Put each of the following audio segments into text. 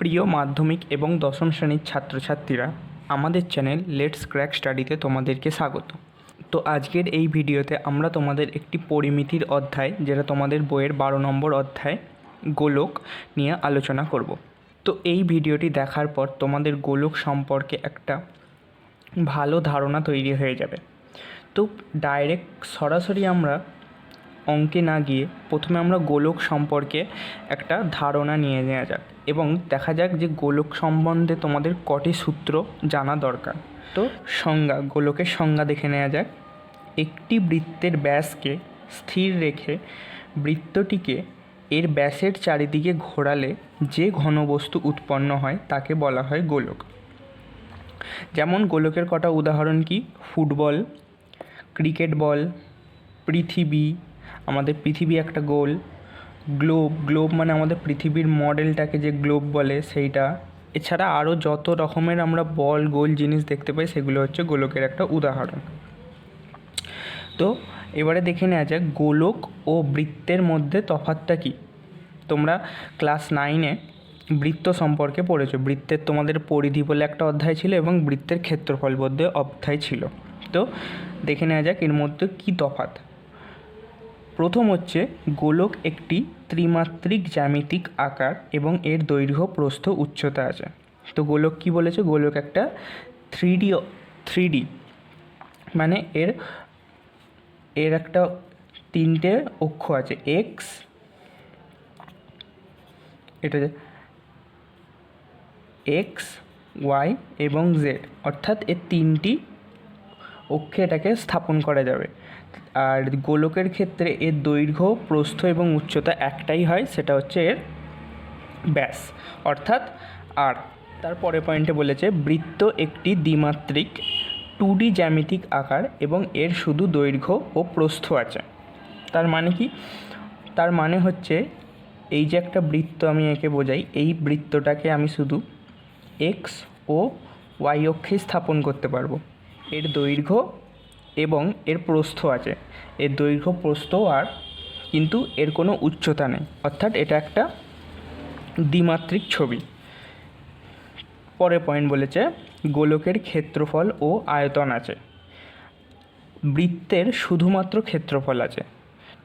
প্রিয় মাধ্যমিক এবং দশম শ্রেণির ছাত্রছাত্রীরা, আমাদের চ্যানেল লেটস ক্র্যাক স্টাডিতে তোমাদেরকে স্বাগত। তো আজকের এই ভিডিওতে আমরা তোমাদের একটি পরিমিতির অধ্যায়, যেটা তোমাদের বইয়ের বারো নম্বর অধ্যায়, গোলক নিয়ে আলোচনা করব। তো এই ভিডিওটি দেখার পর তোমাদের গোলক সম্পর্কে একটা ভালো ধারণা তৈরি হয়ে যাবে। তো ডাইরেক্ট সরাসরি আমরা অঙ্কে না গিয়ে প্রথমে আমরা গোলক সম্পর্কে একটা ধারণা নিয়ে নেওয়া যাক। এবং দেখা যাক যে গোলক সম্বন্ধে তোমাদের কটি সূত্র জানা দরকার। তো? সংজ্ঞা গোলকের সংজ্ঞা দেখে নেওয়া যাক। একটি বৃত্তের ব্যাসকে স্থির রেখে বৃত্তটিকে এর ব্যাসের চারিদিকে ঘোরালে যে ঘনবস্তু উৎপন্ন হয় তাকে বলা হয় গোলক। যেমন গোলকের কটা উদাহরণ কি? ফুটবল ক্রিকেট বল পৃথিবী আমাদের পৃথিবী একটা গোল গ্লোব গ্লোব মানে আমাদের পৃথিবীর মডেলটাকে যে গ্লোব বলে সেইটা। এছাড়া আরও যত রকমের আমরা বল, গোল জিনিস দেখতে পাই, সেগুলো হচ্ছে গোলকের একটা উদাহরণ। তো এবারে দেখে নেওয়া যাক, গোলক ও বৃত্তের মধ্যে তফাৎটা কী? তোমরা ক্লাস নাইনে বৃত্ত সম্পর্কে পড়েছো। বৃত্তের তোমাদের পরিধি বলে একটা অধ্যায় ছিল এবং বৃত্তের ক্ষেত্রফল বলতে অধ্যায় ছিল। তো দেখে নেওয়া যাক এর মধ্যে কী তফাত প্রথম হচ্ছে, গোলক একটি ত্রিমাত্রিক জ্যামিতিক আকার এবং এর দৈর্ঘ্য, প্রস্থ, উচ্চতা আছে। তো গোলক কি বলেছে? গোলক একটা থ্রি ডি থ্রি ডি মানে এর এর একটা তিনটে অক্ষ আছে। এক্স এটা এক্স ওয়াই এবং জেড অর্থাৎ এর তিনটি অক্ষে এটাকে স্থাপন করা যাবে। আর গোলকের ক্ষেত্রে এর দৈর্ঘ্য, প্রস্থ এবং উচ্চতা একটাই হয়, সেটা হচ্ছে এর ব্যাস। অর্থাৎ আর তারপরে পয়েন্টে বলেছে, বৃত্ত একটি দ্বিমাত্রিক টু ডি জ্যামিতিক আকার এবং এর শুধু দৈর্ঘ্য ও প্রস্থ আছে। তার মানে কি? তার মানে হচ্ছে, এই যে একটা বৃত্ত আমি এঁকে বোঝাই, এই বৃত্তটাকে আমি শুধু এক্স ও ওয়াই অক্ষে স্থাপন করতে পারব। এর দৈর্ঘ্য এবং এর প্রস্থ আছে। এর দৈর্ঘ্য, প্রস্থ আর কিন্তু এর কোনো উচ্চতা নেই। অর্থাৎ এটা একটা দ্বিমাত্রিক ছবি। পরে পয়েন্ট বলেছে, গোলকের ক্ষেত্রফল ও আয়তন আছে। বৃত্তের শুধুমাত্র ক্ষেত্রফল আছে।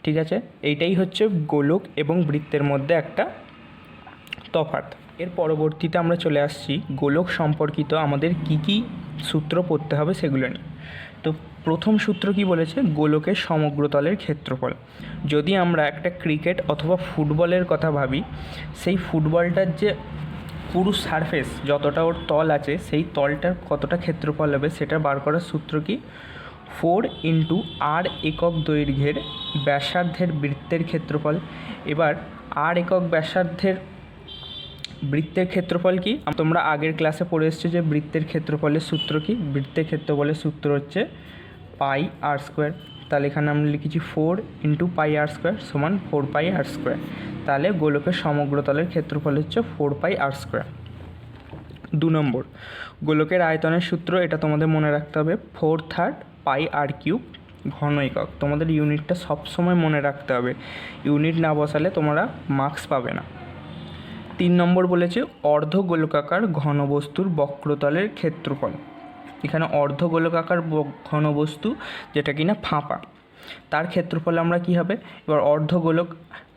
ঠিক আছে? এইটাই হচ্ছে গোলক এবং বৃত্তের মধ্যে একটা তফাৎ। এর পরবর্তীতে আমরা চলে আসছি, গোলক সম্পর্কিত আমাদের কি কি সূত্র পড়তে হবে সেগুলো নিয়ে। তো প্রথম সূত্র কি বলেছে? গোলকের সমগ্রতলের ক্ষেত্রফল। যদি আমরা একটা ক্রিকেট অথবা ফুটবলের কথা ভাবি, সেই ফুটবলটার যে পুরো সারফেস, যতটা ওর তল আছে, সেই তলটার কতটা ক্ষেত্রফল হবে সেটা বার করার সূত্র কি? ফোর ইন্টু আর একক দৈর্ঘ্যের ব্যাসার্ধের বৃত্তের ক্ষেত্রফল। এবার আর একক ব্যাসার্ধের বৃত্তের ক্ষেত্রফল কি? তোমরা আগের ক্লাসে পড়ে এসছো যে বৃত্তের ক্ষেত্রফলের সূত্র কি? বৃত্তের ক্ষেত্রফলের সূত্র হচ্ছে পাই আর স্কোয়ার তাহলে এখানে আমরা লিখেছি four into pi R square সমান ফোর পাই আর স্কোয়ার তাহলে গোলকের সমগ্রতলের ক্ষেত্রফল হচ্ছে ফোর পাই আর স্কোয়ার দু নম্বর, গোলকের আয়তনের সূত্র, এটা তোমাদের মনে রাখতে হবে four third pi R cube ঘন একক। তোমাদের ইউনিটটা সবসময় মনে রাখতে হবে, ইউনিট না বসালে তোমরা মার্কস পাবে না। তিন নম্বর বলেছে অর্ধ গোলকাকার ঘনবস্তুর বক্রতলের ক্ষেত্রফল। এখানে অর্ধ গোলকাকার ঘনবস্তু, যেটা কিনা ফাঁপা। তার ক্ষেত্রফল আমরা কি হবে? এবার অর্ধ গোলক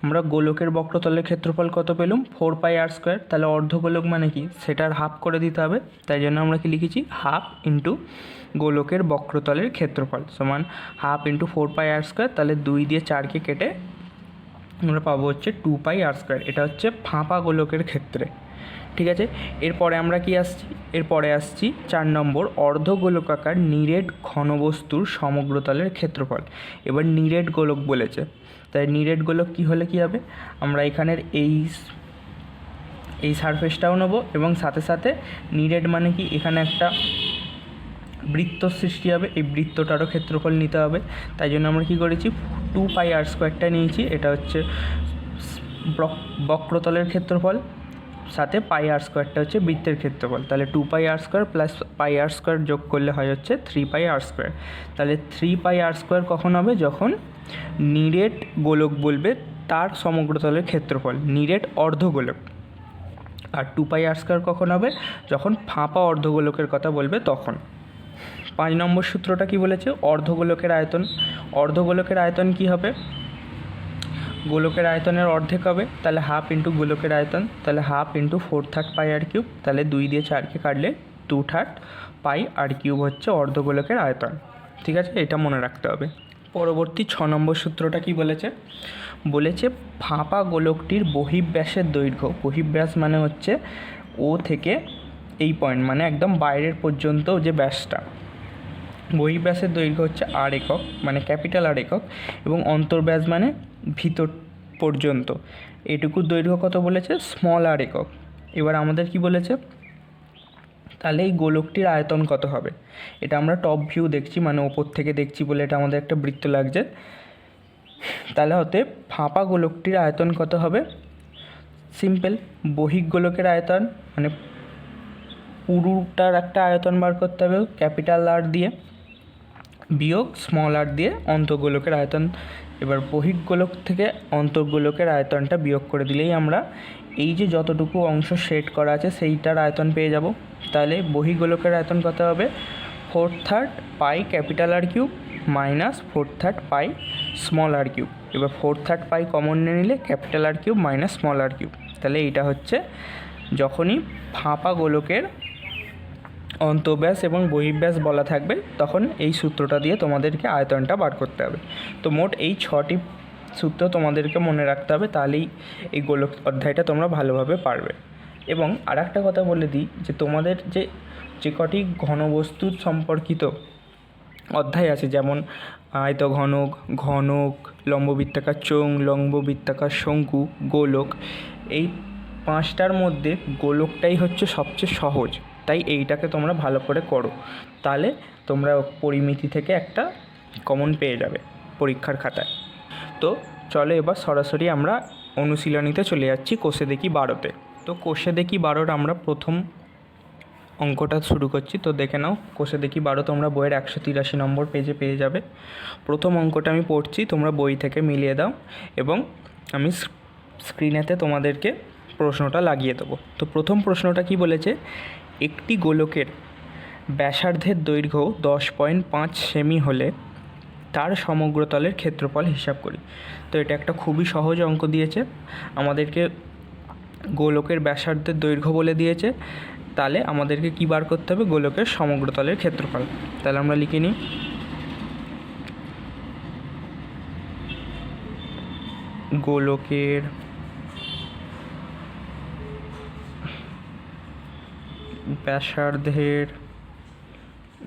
আমরা গোলকের বক্রতলের ক্ষেত্রফল কত পেলাম? Four pi R square. তাহলে অর্ধ গোলক মানে কি? সেটার হাফ করে দিতে হবে। তাই জন্য আমরা কি লিখেছি? হাফ ইন্টু গোলকের বক্রতলের ক্ষেত্রফল সমান half into four pi R square. তাহলে দুই দিয়ে চারকে কেটে আমরা পাবো হচ্ছে টু পাই আর স্কোয়ার। এটা হচ্ছে ফাঁপা গোলকের ক্ষেত্রে। ঠিক আছে? এরপরে আমরা কি আসছি? এরপরে আসছি চার নম্বর অর্ধ গোলকাকার নিরেট ঘনবস্তুর সমগ্রতলের ক্ষেত্রফল। এবার নিরেট গোলক বলেছে। তাই নিরেট গোলক কী হলে কী হবে? আমরা এখানের এই এই সারফেসটাও নেব এবং সাথে সাথে নিরেট মানে কি? এখানে একটা বৃত্ত সৃষ্টি হবে। এই বৃত্তটারও ক্ষেত্রফল নিতে হবে। তাই জন্য আমরা কী করেছি? টু পাই আর স্কোয়ারটা নিয়েছি। এটা হচ্ছে বক্রতলের ক্ষেত্রফল। সাথে পাই আর স্কোয়ারটা হচ্ছে বৃত্তের ক্ষেত্রফল। তাহলে two pi R square plus pi R square যোগ করলে হয় হচ্ছে থ্রি পাই আর স্কোয়ার। তাহলে থ্রি পাই আর স্কোয়ার কখন হবে? যখন নিরেট গোলক বলবে তার সমগ্রতলের ক্ষেত্রফল, নিরেট অর্ধগোলক। আর টু পাই আর স্কোয়ার কখন হবে? যখন ফাঁপা অর্ধগোলকের কথা বলবে তখন। পাঁচ নম্বর সূত্রটা কি বলেছে? অর্ধগোলকের আয়তন। অর্ধগোলকের আয়তন কি হবে? গোলকের আয়তনের অর্ধেক হবে, তাহলে হাফ ইন্টু গোলকের আয়তন, তাহলে half into four third pi R cube তাহলে দুই দিয়ে চারকে কাটলে two third pi R cube হচ্ছে অর্ধগোলকের আয়তন। ঠিক আছে? এটা মনে রাখতে হবে। পরবর্তী ছ নম্বর সূত্রটা কি বলেছে? বলেছে ফাঁপা গোলকটির বহিঃব্যাসের দৈর্ঘ্য, বহিঃব্যাস মানে হচ্ছে ও থেকে এই পয়েন্ট মানে একদম বাইরের পর্যন্ত যে ব্যাসটা। বহিঃব্যাসের দৈর্ঘ্য হচ্ছে আর একক মানে ক্যাপিটাল আর একক, এবং অন্তর্ব্যাস মানে ভিতর পর্যন্ত। এটুকু দৈর্ঘ্য কত বলেছে? স্মল আর একক। এবার আমাদের কি বলেছে? তাহলে এই গোলকটির আয়তন কত হবে? এটা আমরা টপ ভিউ দেখছি মানে ওপর থেকে দেখছি বলে এটা আমাদের একটা বৃত্ত লাগছে। তাহলে হতে ফাঁপা গোলকটির আয়তন কত হবে? সিম্পল বহিক গোলকের আয়তন মানে পুরুটার একটা আয়তন বার করতে হবে, ক্যাপিটাল আর দিয়ে। বিয়োগ স্মল আর দিয়ে অন্তর্গোলকের আয়তন। এবার বহিক গোলক থেকে অন্তর্গোলকের আয়তনটা বিয়োগ করে দিলেই আমরা এই যে যতটুকু অংশ সেট করা আছে সেইটার আয়তন পেয়ে যাব। তাহলে বহির্গোলকের আয়তন কত হবে? Four third pi capital R cube minus four third pi small R cube এবার ফোর থার্ড পাই কমন নিয়ে নিলে capital R cube minus small R cube তাহলে এইটা হচ্ছে যখনই ফাঁপা গোলকের অন্তব্যাস এবং বহির্ব্যাস বলা থাকবে, তখন এই সূত্রটা দিয়ে তোমাদেরকে আয়তনটা বার করতে হবে। তো মোট এই ছটি সূত্র তোমাদেরকে মনে রাখতে হবে, তাহলেই এই গোলক অধ্যায়টা তোমরা ভালোভাবে পারবে। এবং আর একটা কথা বলে দিই যে তোমাদের যে যে কটি ঘনবস্তু সম্পর্কিত অধ্যায় আছে, যেমন আয়ত ঘনক ঘনক, লম্ববৃত্তাকার চোঙ, লম্ববৃত্তাকার শঙ্কু, গোলক, এই পাঁচটার মধ্যে গোলকটাই হচ্ছে সবচেয়ে সহজ। তাই এইটাকে তোমরা ভালো করে করো। তাহলে তোমরা পরিমিতি থেকে একটা কমন পেয়ে যাবে পরীক্ষার খাতায়। তো চলো এবার সরাসরি আমরা অনুশীলনীতে চলে যাচ্ছি কোষে দেখি বারোতে। তো কোষে দেখি বারোর আমরা প্রথম অঙ্কটা শুরু করছি। তো দেখে নাও কোষে দেখি বারো তোমরা বইয়ের একশো তিরাশি নম্বর পেজে পেয়ে যাবে। প্রথম অঙ্কটা আমি পড়ছি, তোমরা বই থেকে মিলিয়ে দাও এবং আমি স্ক্রিনেতে তোমাদেরকে প্রশ্নটা লাগিয়ে দেবো। তো প্রথম প্রশ্নটা কি বলেছে? একটি গোলকের ব্যাসার্ধের দৈর্ঘ্য দশ পয়েন্ট পাঁচ সেমি হলে তার সমগ্রতলের ক্ষেত্রফল হিসাব করি। তো এটা একটা খুবই সহজ অঙ্ক দিয়েছে। আমাদেরকে গোলকের ব্যাসার্ধের দৈর্ঘ্য বলে দিয়েছে। তাহলে আমাদেরকে কী বার করতে হবে? গোলকের সমগ্রতলের ক্ষেত্রফল। তাহলে আমরা লিখে নিই। গোলকের ব্যাসার্ধের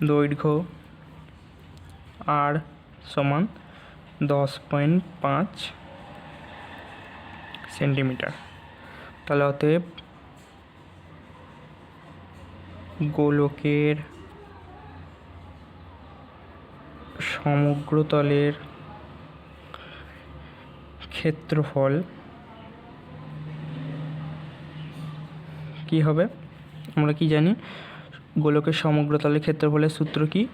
দৈর্ঘ্য আর সমান দশ পয়েন্ট পাঁচ সেন্টিমিটার। তাহলে অতএব গোলকের সমগ্রতলের ক্ষেত্রফল কি হবে? আমরা কি জানি? গোলকের সমগ্রতলের ক্ষেত্রফলের সূত্র কি?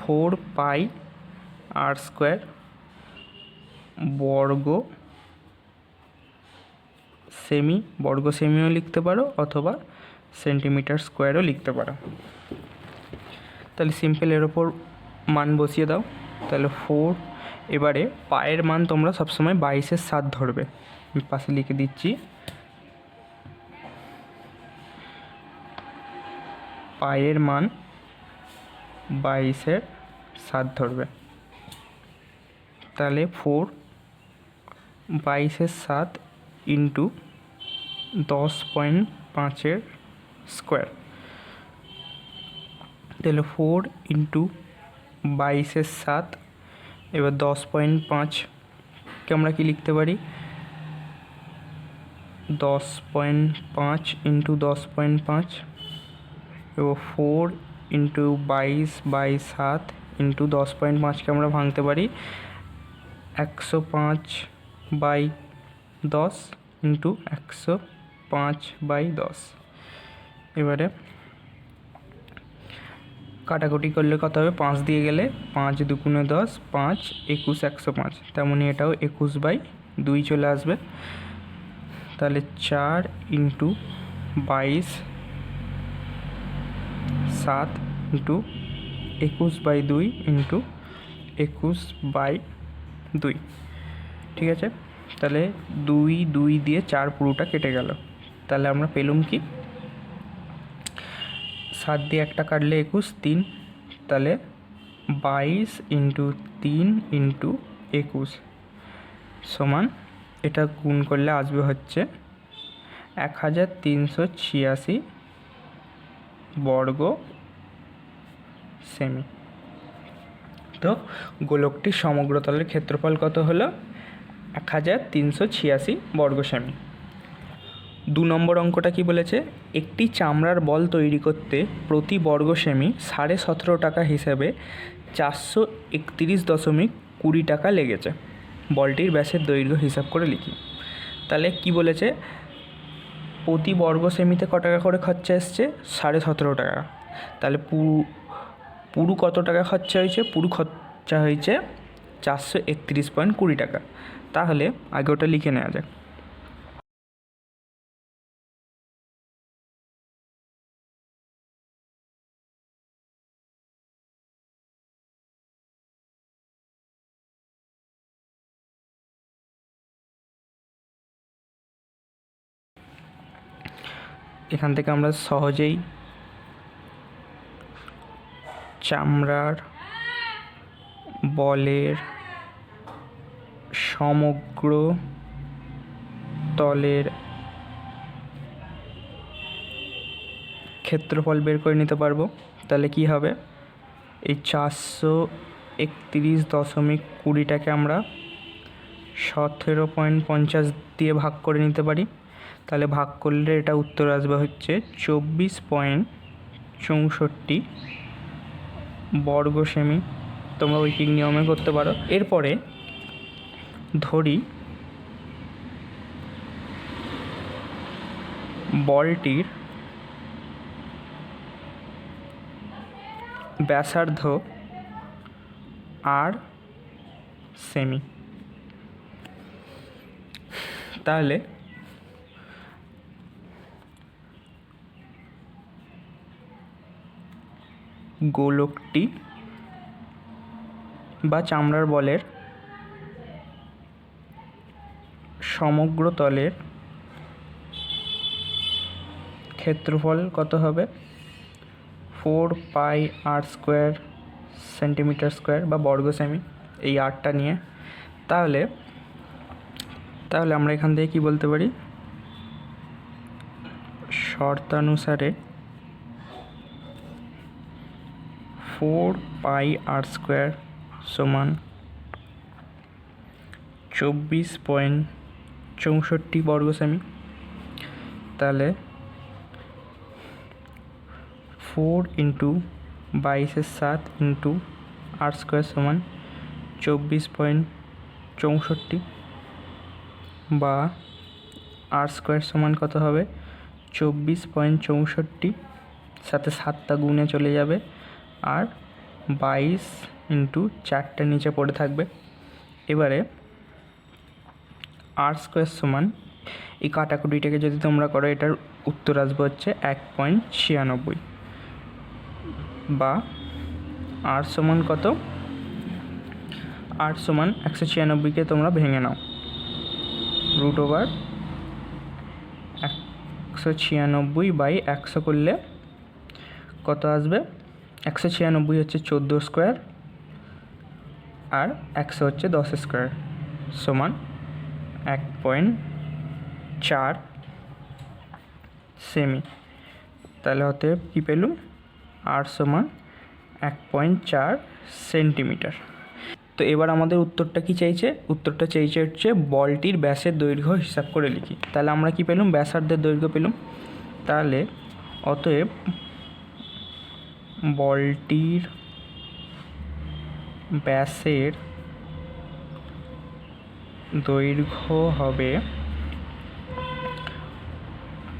ফোর পাই আর স্কোয়ার বর্গ সেমি, বর্গ সেমিও লিখতে পারো অথবা সেন্টিমিটার স্কোয়ারও লিখতে পারো। তাহলে সিম্পল এর ওপর মান বসিয়ে দাও। তাহলে ফোর এবারে পায়ের মান তোমরা সবসময় বাইশের সাত ধরবে। পাশে লিখে দিচ্ছি। পায়ের মান বাইশের সাত ধরবে। তাহলে ফোর বাইশের সাত ইন্টু দশ পয়েন্ট পাঁচের স্কোয়ার তাহলে ফোর ইন্টু বাইশের সাত, এবার দশ পয়েন্ট পাঁচকে আমরা কি লিখতে পারি? দশ পয়েন্ট পাঁচ ইন্টু দশ পয়েন্ট পাঁচ এবং ফোর ইন্টু বাইশ বাই সাত ইন্টু দশ পয়েন্ট পাঁচকে আমরা ভাঙতে পারি। একশো পাঁচ বাই দশ ইন্টু একশো পাঁচ বাই দশ। এবারে কাটাকুটি করলে কত হবে? পাঁচ দিয়ে গেলে পাঁচ দুগুণে দশ, পাঁচ একুশ একশো পাঁচ। তেমনই এটাও একুশ বাই দুই চলে আসবে। তাহলে চার ইন্টু বাইশ সাত ইন্টু একুশ বাই দুই ইন্টু একুশ বাই দুই। ঠিক আছে? তাহলে দুই দুই দিয়ে চার পুরোটা কেটে গেল। তাহলে আমরা পেলুম কি? সাত দিয়ে একটা কাটলে একুশ, তিন, তাহলে বাইশ ইন্টু তিন ইন্টু একুশ সমান, এটা গুণ করলে আসবে হচ্ছে এক হাজার তিনশো ছিয়াশি বর্গ সেমি। তো গোলকটির সমগ্র তলের ক্ষেত্রফল কত হলো? এক হাজার তিনশো ছিয়াশি বর্গ সেমি। দু নম্বর অঙ্কটা কি বলেছে? একটি চামড়ার বল তৈরি করতে প্রতি বর্গ সেমি সাড়ে সতেরো টাকা হিসেবে চারশো একত্রিশ দশমিক কুড়ি টাকা লেগেছে। বলটির ব্যাসের দৈর্ঘ্য হিসাব করে লিখি। তাহলে কি বলেছে? প্রতি বর্গ সেমিতে ক টাকা করে খরচা এসছে? সাড়ে সতেরো টাকা। তাহলে পুরু পুরু কত টাকা খরচা হয়েছে? পুরু খরচা হয়েছে চারশো একত্রিশ পয়েন্ট কুড়ি টাকা। তাহলে আগে ওটা লিখে নেওয়া যাক। এখান থেকে আমরা সহজেই চামড়ার বলের সমগ্র তলের ক্ষেত্রফল বের করে নিতে পারব। তাহলে কি হবে? এই চারশো একত্রিশ দশমিক কুড়িটাকে আমরা সতেরো পয়েন্ট পঞ্চাশ দিয়ে ভাগ করে নিতে পারি। তাহলে ভাগ করলে এটা উত্তর আসবে হচ্ছে চব্বিশ পয়েন্ট চৌষট্টি বর্গ সেমি তোমরা ঐকিক নিয়মে করতে পারো। এরপরে ধরি বলটির ব্যাসার্ধ আর সেমি। তাহলে গোলকটি বা চামড়ার বলের সমগ্র তলের ক্ষেত্রফল কত হবে? Four pi R square centimetre square বা বর্গ সেমি, এই আরটা নিয়ে। তাহলে তাহলে আমরা এখান থেকে কি বলতে পারি? শর্তানুসারে ফোর পাই আর স্কোয়ার সমান চব্বিশ পয়েন্ট চৌষট্টি বর্গ সেমি। তাহলে ফোর ইন্টু বাইশের সাত ইন্টু আর স্কোয়ার সমান চব্বিশ পয়েন্ট চৌষট্টি বা আর স্কোয়ার সমান কত হবে? চব্বিশ পয়েন্ট চৌষট্টি। সাথে সাতটা গুণে চলে যাবে। আর বাইশ ইন্টু চারটে নিচে পড়ে থাকবে। এবারে আর স্কোয়ার সমান এই কাটাকুটিটাকে যদি তোমরা করো, এটার উত্তর আসবে হচ্ছে এক পয়েন্ট ছিয়ানব্বই। বা আর সমান কত? আর সমান একশো ছিয়ানব্বইকে তোমরা ভেঙে নাও। রুট ওভার একশো ছিয়ানব্বই বাই একশো করলে কত আসবে? একশো ছিয়ানব্বই হচ্ছে চোদ্দ স্কোয়ার আর একশো হচ্ছে দশ স্কোয়ার সমান এক পয়েন্ট চার সেমি। তাহলে অতএব কী পেলুম? আর সমান এক পয়েন্ট চার সেন্টিমিটার। তো এবার আমাদের উত্তরটা কি চাইছে? উত্তরটা চাইছে হচ্ছে বলটির ব্যাসের দৈর্ঘ্য হিসাব করে লিখি। তাহলে আমরা কি পেলাম? ব্যাসার্ধের দৈর্ঘ্য পেলাম। তাহলে অতএব বলটির ব্যাসের দৈর্ঘ্য হবে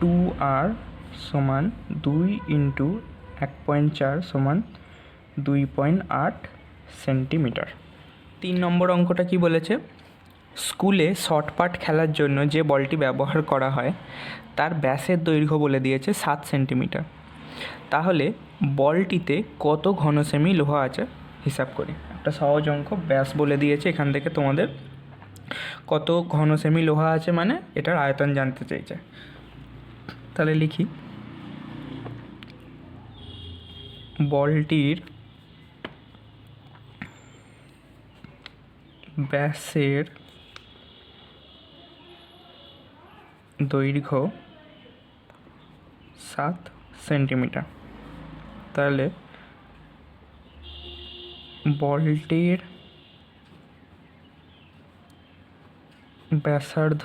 টু আর সমান দুই ইন্টু এক পয়েন্ট চার সমান দুই পয়েন্ট আট সেন্টিমিটার। তিন নম্বর অঙ্কটা কি বলেছে? স্কুলে শর্টপাট খেলার জন্য যে বলটি ব্যবহার করা হয়, তার ব্যাসের দৈর্ঘ্য বলে দিয়েছে সাত সেন্টিমিটার। তাহলে বলটিতে কত ঘন সেমি লোহা আছে? হিসাব করি। একটা সহজ অঙ্ক, ব্যাস বলে দিয়েছে। এখান থেকে তোমাদের কত ঘন সেমি লোহা আছে মানে এটার আয়তন জানতে চাইছে। তাহলে লিখি। বলটির ব্যাসের দৈর্ঘ্য সাত সেন্টিমিটার। তাহলে বলটির ব্যাসার্ধ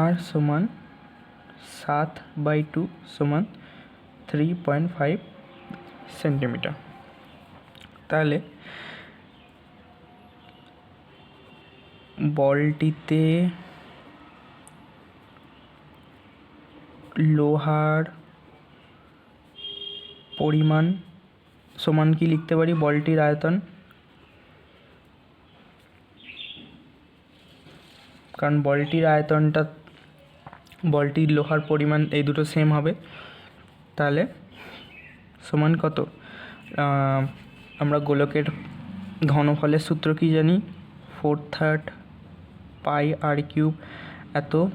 আর সমান সাত বাই টু সমান থ্রি পয়েন্ট ফাইভ সেন্টিমিটার। তাহলে বলটিতে লোহার পরিমাণ, সমান কি লিখতে পারি? বলটির আয়তন। কারণ বলটির আয়তনটা, বলটির লোহার পরিমাণ এই দুটো সেম হবে। তাহলে সমান কত? আমরা গোলকের ঘনফলের সূত্র কি জানি? Four third pi R cube এত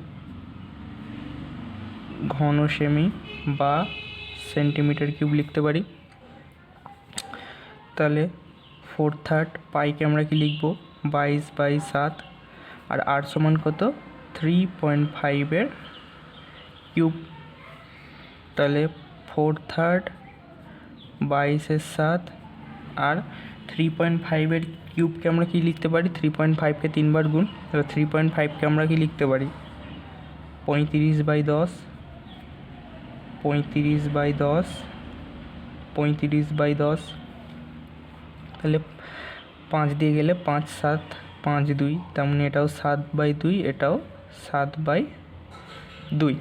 ঘন সেমি বা সেন্টিমিটার কিউব লিখতে পারি। তাহলে ফোর থার্ড পাইকে আমরা কি লিখব? বাইশ বাই সাত। আর আর সমান কত? থ্রি পয়েন্ট ফাইভের কিউব। তাহলে ফোর থার্ড বাইশের সাত। আর থ্রি পয়েন্ট ফাইভের কিউবকে আমরা কি লিখতে পারি? থ্রি পয়েন্ট ফাইভকে তিনবার গুণ। তাহলে থ্রি পয়েন্ট ফাইভকে আমরা কি লিখতে পারি? পঁয়ত্রিশ বাই দশ। পঁয়ত্রিশ বাই দশ, পঁয়ত্রিশ বাই দশ, তাহলে পাঁচ দিয়ে গেলে পাঁচ সাত, পাঁচ দুই তেমনি এটাও সাত বাই দুই, এটাও সাত বাই দুই।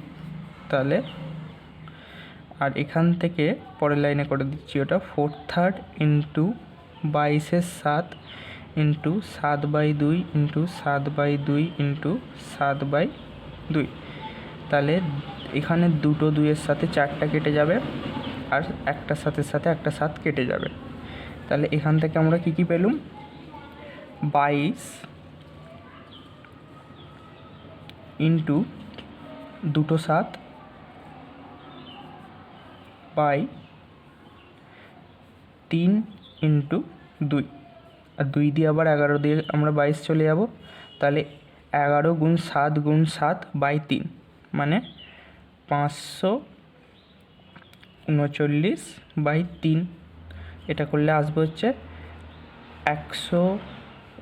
তাহলে আর এখান থেকে পরের লাইনে করে দিচ্ছি ওটা ফোর থার্ড ইন্টু বাইশের সাত ইন্টু সাত বাই দুই ইন্টু সাত বাই দুই ইন্টু সাত বাই দুই। তাহলে এখানে দুটো দুইয়ের সাথে চারটা কেটে যাবে আর একটার সাথে সাথে একটা সাত কেটে যাবে। তাহলে এখান থেকে আমরা কি কি পেলুম? বাইশ ইন্টু দুটো সাত বাই তিন ইন্টু দুই। আর দুই দিয়ে আবার এগারো দিয়ে আমরা বাইশ চলে যাব। তাহলে এগারো গুণ সাত গুণ সাত বাই তিন মানে পাঁচশো উনচল্লিশ বাই তিন। এটা করলে আসবে হচ্ছে একশো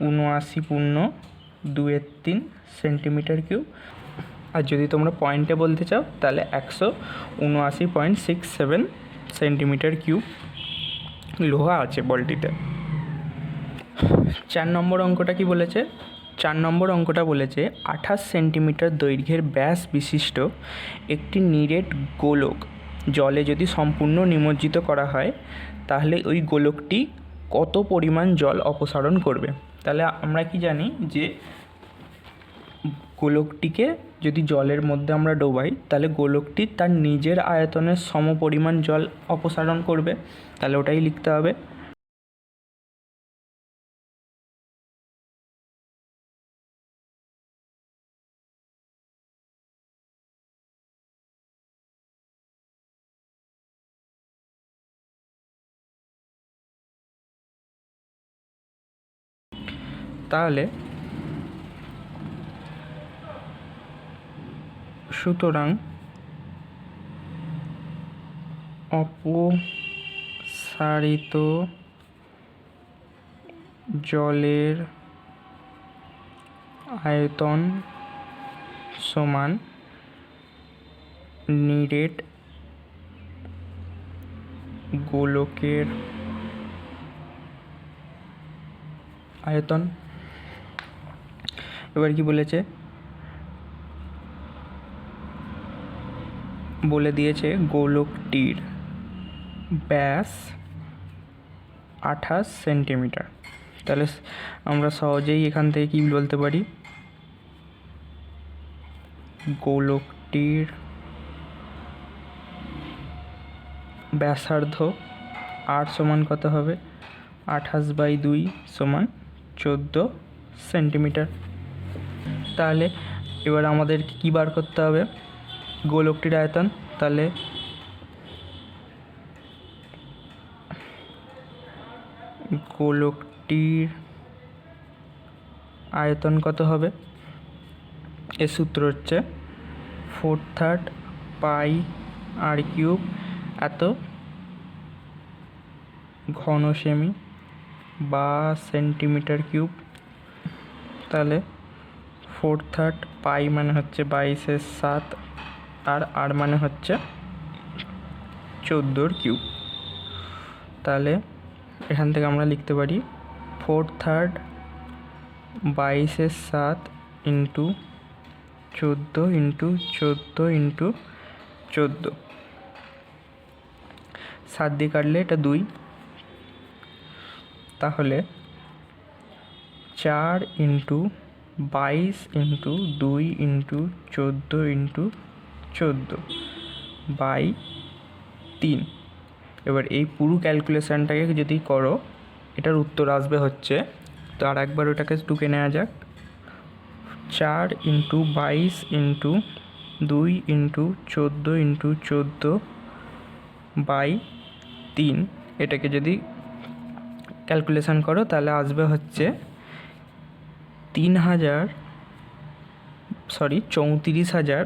উনআশি পূর্ণ দুয়ের তিন সেন্টিমিটার কিউব। আর যদি তোমরা পয়েন্টে বলতে চাও, তাহলে একশো উনআশি point six seven centimetre cube লোহা আছে বলটিতে। চার নম্বর অঙ্কটা কি বলেছে? চার নম্বর অঙ্কটা বলেছে, আঠাশ সেন্টিমিটার দৈর্ঘ্যের ব্যাস বিশিষ্ট একটি নিরেট গোলক জলে যদি সম্পূর্ণ নিমজ্জিত করা হয়, তাহলে ওই গোলকটি কত পরিমাণ জল অপসারণ করবে? তাহলে আমরা কি জানি যে গোলকটিকে যদি জলের মধ্যে আমরা ডোবাই, তাহলে গোলকটি তার নিজের আয়তনের সম পরিমাণ জল অপসারণ করবে। তাহলে ওটাই লিখতে হবে। তাহলে সুতরাং অপসারিত জলের আয়তন সমান নিরেট গোলকের আয়তন এবার কি বলেছে? বলে দিয়েছে গোলকটির। ব্যাস আঠাশ সেন্টিমিটার। তাহলে আমরা সহজেই এখান থেকে কী বলতে পারি? গোলকটির ব্যাসার্ধ আর সমান কত হবে? আঠাশ বাই দুই সমান চোদ্দ সেন্টিমিটার। তাহলে এবার আমাদের কী বার করতে হবে? গোলকটির আয়তন, তাহলে গোলকটির আয়তন কত হবে? এর সূত্র হচ্ছে four third pi R cube এত ঘন সেমি বা সেন্টিমিটার কিউব তাহলে ফোর থার্ড পাই মানে হচ্ছে বাইশের সাত আর আর মানে হচ্ছে চোদ্দোর কিউব। তাহলে এখান থেকে আমরা লিখতে পারি ফোর থার্ড বাইশের সাত ইন্টু চোদ্দ ইন্টু চোদ্দ ইন্টু চোদ্দ। সাত দিয়ে কাটলে এটা দুই। তাহলে চার ইন্টু বাইশ ইন্টু দুই ইন্টু চোদ্দ ইন্টু চোদ্দ বাই তিন। এবার এই পুরো ক্যালকুলেশানটাকে যদি করো, এটার উত্তর আসবে হচ্ছে, তো আর একবার ওটাকে টুকে নেওয়া যাক। চার ইন্টু বাইশ ইন্টু দুই ইন্টু চোদ্দ ইন্টু চোদ্দ বাই তিন। এটাকে যদি ক্যালকুলেশন করো, তাহলে আসবে হচ্ছে তিন হাজার সরি চৌত্রিশ হাজার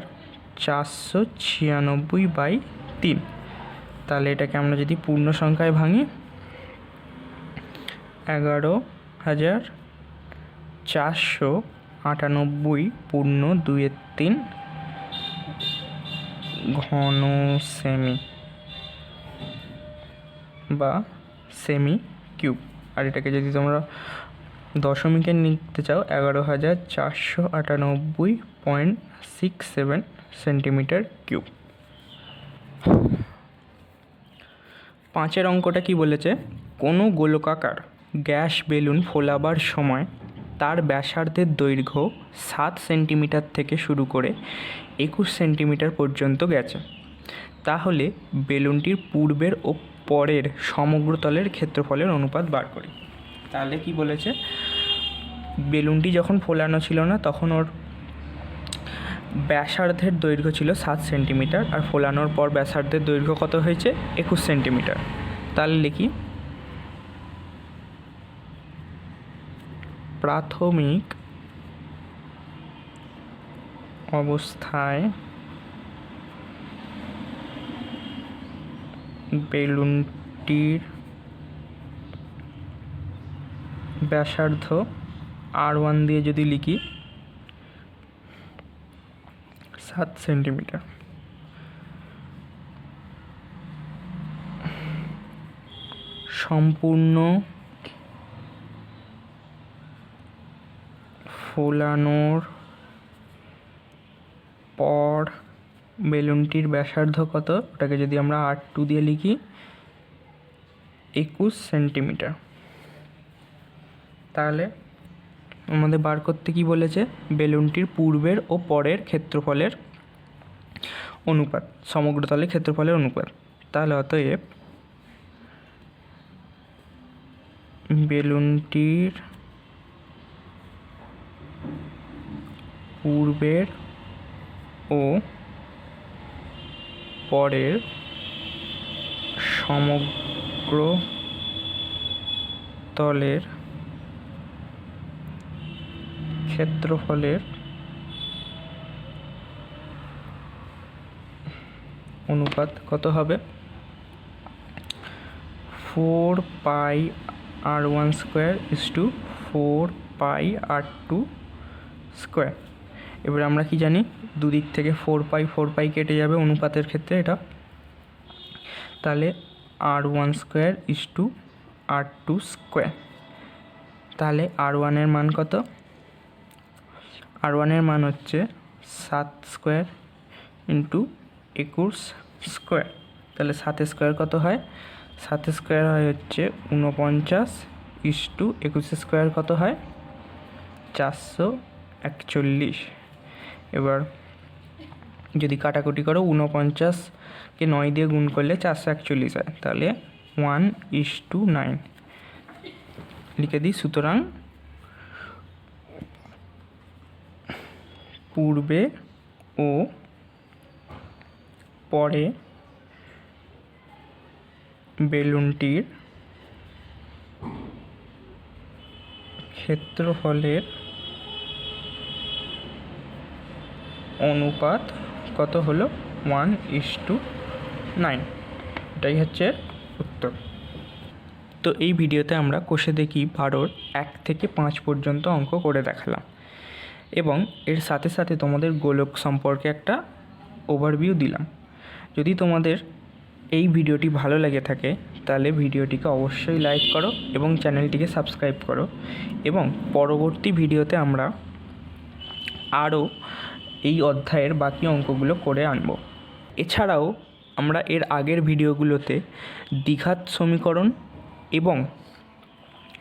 চারশো ছিয়ানব্বই বাই তিন। তাহলে এটাকে আমরা যদি পূর্ণ সংখ্যায় ভাঙি এগারো হাজার চারশো আটানব্বই পূর্ণ দুইয়ের তিন ঘন সেমি বা সেমি কিউব। আর এটাকে যদি তোমরা দশমিকে নিতে চাও এগারো হাজার চারশো আটানব্বই point six seven centimetre cube. পাঁচের অঙ্কটা কি বলেছে? কোনো গোলকাকার গ্যাস বেলুন ফোলাবার সময় তার ব্যাসার্ধের দৈর্ঘ্য সাত সেন্টিমিটার থেকে শুরু করে একুশ সেন্টিমিটার পর্যন্ত গেছে। তাহলে বেলুনটির পূর্বের ও পরের সমগ্র তলের ক্ষেত্রফলের অনুপাত বার করি। তাহলে কি বলেছে? বেলুনটি যখন ফোলানো ছিল না, তখন ওর ব্যাসার্ধের দৈর্ঘ্য ছিল সাত সেন্টিমিটার, আর ফোলানোর পর ব্যাসার্ধের দৈর্ঘ্য কত হয়েছে? একুশ সেন্টিমিটার। তাহলে লিখি। প্রাথমিক অবস্থায় বেলুনটির ব্যাসার্ধ আর ওয়ান দিয়ে যদি লিখি, সাত সেন্টিমিটার। সম্পূর্ণ ফোলানোর পর বেলুনটির ব্যাসার্ধ কত? ওটাকে যদি আমরা আর টু দিয়ে লিখি, একুশ সেন্টিমিটার। তাহলে আমাদের বার করতে কি বলেছে? বেলুনটির পূর্বের ও পরের ক্ষেত্রফলের অনুপাত, সমগ্র তলের ক্ষেত্রফলের অনুপাত। তাহলে অতএব বেলুনটির পূর্বের ও পরের সমগ্র তলের ক্ষেত্রফলের অনুপাত কত হবে? Four pi R one square is to four pi R two square. এবার আমরা কি জানি? দুদিক থেকে ফোর পাই ফোর পাই কেটে যাবে অনুপাতের ক্ষেত্রে এটা। তাহলে R one square is to R two square. তাহলে আর ওয়ানের মান কত? আর ওয়ানের মান হচ্ছে সাত স্কোয়ার ইন্টু একুশ স্কোয়ার। তাহলে সাত স্কোয়ার কত হয়? সাত স্কোয়ার হয় হচ্ছে ঊনপঞ্চাশ ইস টু একুশ স্কোয়ার কত হয়? চারশো একচল্লিশ। এবার যদি কাটাকুটি করো ঊনপঞ্চাশকে নয় দিয়ে গুণ করলে চারশো একচল্লিশ হয়। তাহলে ওয়ান ইস টু নাইন লিখে দিই, সুতরাং পূর্বে ও পরে বেলুনটির ক্ষেত্রফলের অনুপাত কত হলো? ওয়ান ইস টু নাইন এটাই হচ্ছে উত্তর। তো এই ভিডিওতে আমরা কোষে দেখি বারোর এক থেকে পাঁচ পর্যন্ত অঙ্ক করে দেখালাম। এবং এর সাথে সাথে তোমাদের গোলক সম্পর্কে একটা ওভারভিউ দিলাম। যদি তোমাদের এই ভিডিওটি ভালো লেগে থাকে, তাহলে ভিডিওটিকে অবশ্যই লাইক করো এবং চ্যানেলটিকে সাবস্ক্রাইব করো এবং পরবর্তী ভিডিওতে আমরা আরও এই অধ্যায়ের বাকি অঙ্কগুলো করে আনব। এছাড়াও আমরা এর আগের ভিডিওগুলোতে দ্বিঘাত সমীকরণ এবং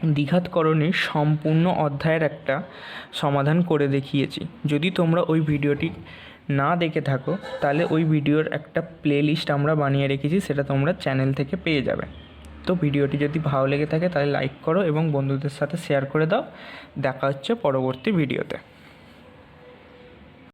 দ্বিঘাতকরণের সম্পূর্ণ অধ্যায়ের একটা সমাধান করে দেখিয়েছি। যদি তোমরা ওই ভিডিওটি না দেখে থাকো, তাহলে ওই ভিডিওর একটা প্লেলিস্ট আমরা বানিয়ে রেখেছি, সেটা তোমরা চ্যানেল থেকে পেয়ে যাবে। তো ভিডিওটি যদি ভালো লেগে থাকে, তাহলে লাইক করো এবং বন্ধুদের সাথে শেয়ার করে দাও। দেখা হচ্ছে পরবর্তী ভিডিওতে।